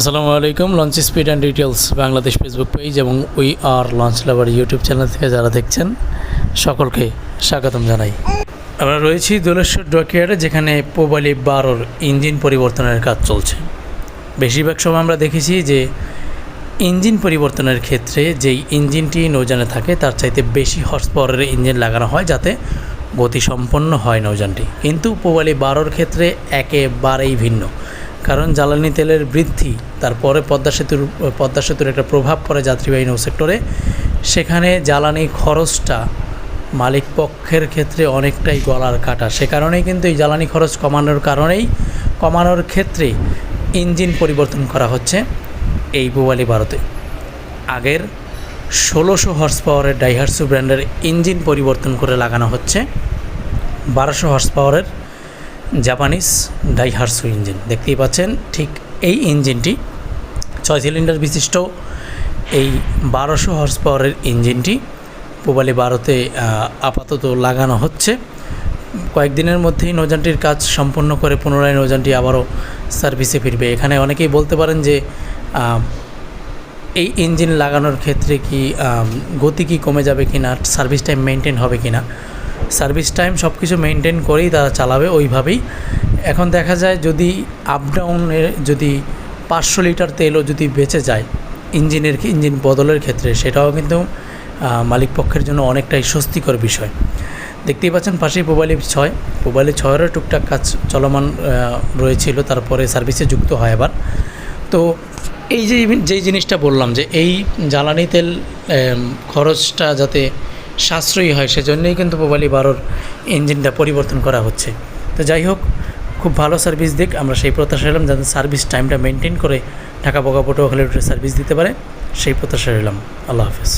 আসসালামু আলাইকুম launch speed and details Bangladesh Facebook page এবং we are launch lover YouTube channel থেকে যারা দেখছেন, সকলকে স্বাগতম জানাই। আমরা রয়েছি দোলেশ্বর ডকিয়ার্ডে যেখানে পোবালি বারোর ইঞ্জিন পরিবর্তনের কাজ চলছে। বেশিরভাগ সময় আমরা দেখেছি যে ইঞ্জিন পরিবর্তনের ক্ষেত্রে যেই ইঞ্জিনটি নৌযানে থাকে, তার চাইতে বেশি হর্স পাওয়ারের ইঞ্জিন লাগানো হয় যাতে গতিসম্পন্ন হয় নৌযানটি। কিন্তু পোবালি বারোর ক্ষেত্রে একেবারেই ভিন্ন। কারণ জ্বালানি তেলের বৃদ্ধি তারপরে পদ্মা সেতুর পদ্মা সেতুর একটা প্রভাব পড়ে যাত্রীবাহী নৌ সেক্টরে। সেখানে জ্বালানি খরচটা মালিক পক্ষের ক্ষেত্রে অনেকটাই গলার কাটা। সে কারণেই কিন্তু এই জ্বালানি খরচ কমানোর কারণেই, কমানোর ক্ষেত্রে ইঞ্জিন পরিবর্তন করা হচ্ছে এই পোবালি ভারতে। আগের ষোলোশো হর্স পাওয়ারের ডাইহার্সু ব্র্যান্ডের ইঞ্জিন পরিবর্তন করে লাগানো হচ্ছে। বারোশো হর্স পাওয়ারের জাপানিজ ডাইহার্সু ইঞ্জিন। দেখতেই পাচ্ছেন, ঠিক এই ইঞ্জিনটি ছয় সিলিন্ডার বিশিষ্ট এই বারোশো হর্স পাওয়ারের ইঞ্জিনটি পোবালি বারোতে আপাতত লাগানো হচ্ছে। কয়েকদিনের মধ্যেই নৌযানটির কাজ সম্পন্ন করে পুনরায় নৌযানটি আবারও সার্ভিসে ফিরবে। এখানে অনেকেই বলতে পারেন যে এই ইঞ্জিন লাগানোর ক্ষেত্রে কি গতি কি কমে যাবে কি না সার্ভিস টাইম মেনটেন হবে কি না সার্ভিস টাইম সব কিছু মেনটেন করেই তারা চালাবে ওইভাবেই। এখন দেখা যায় যদি আপ ডাউনের যদি পাঁচশো লিটার তেলও যদি বেঁচে যায় ইঞ্জিনের ইঞ্জিন বদলের ক্ষেত্রে সেটাও কিন্তু আহ, মালিক পক্ষের জন্য অনেকটাই স্বস্তিকর বিষয়। দেখতেই পাচ্ছেন পাশেই পোবালি ছয়। পোবালি ছয়েরও টুকটাক কাজ চলমান রয়েছিল তারপরে সার্ভিসে যুক্ত হয় আবার। তো এই যে যেই জিনিসটা বললাম যে এই জ্বালানি তেল খরচটা যাতে সাশ্রয়ী হয়, সেজন্যই কিন্তু পোবালি বারোর ইঞ্জিনটা পরিবর্তন করা হচ্ছে। তো যাই হোক, খুব ভালো সার্ভিস দিক, আমরা সেই প্রত্যাশা এলাম যাতে সার্ভিস টাইমটা মেনটেন করে ঢাকা পটুয়াখালী রুটে সার্ভিস দিতে পারে, সেই প্রত্যাশা এলাম। আল্লাহ হাফেজ।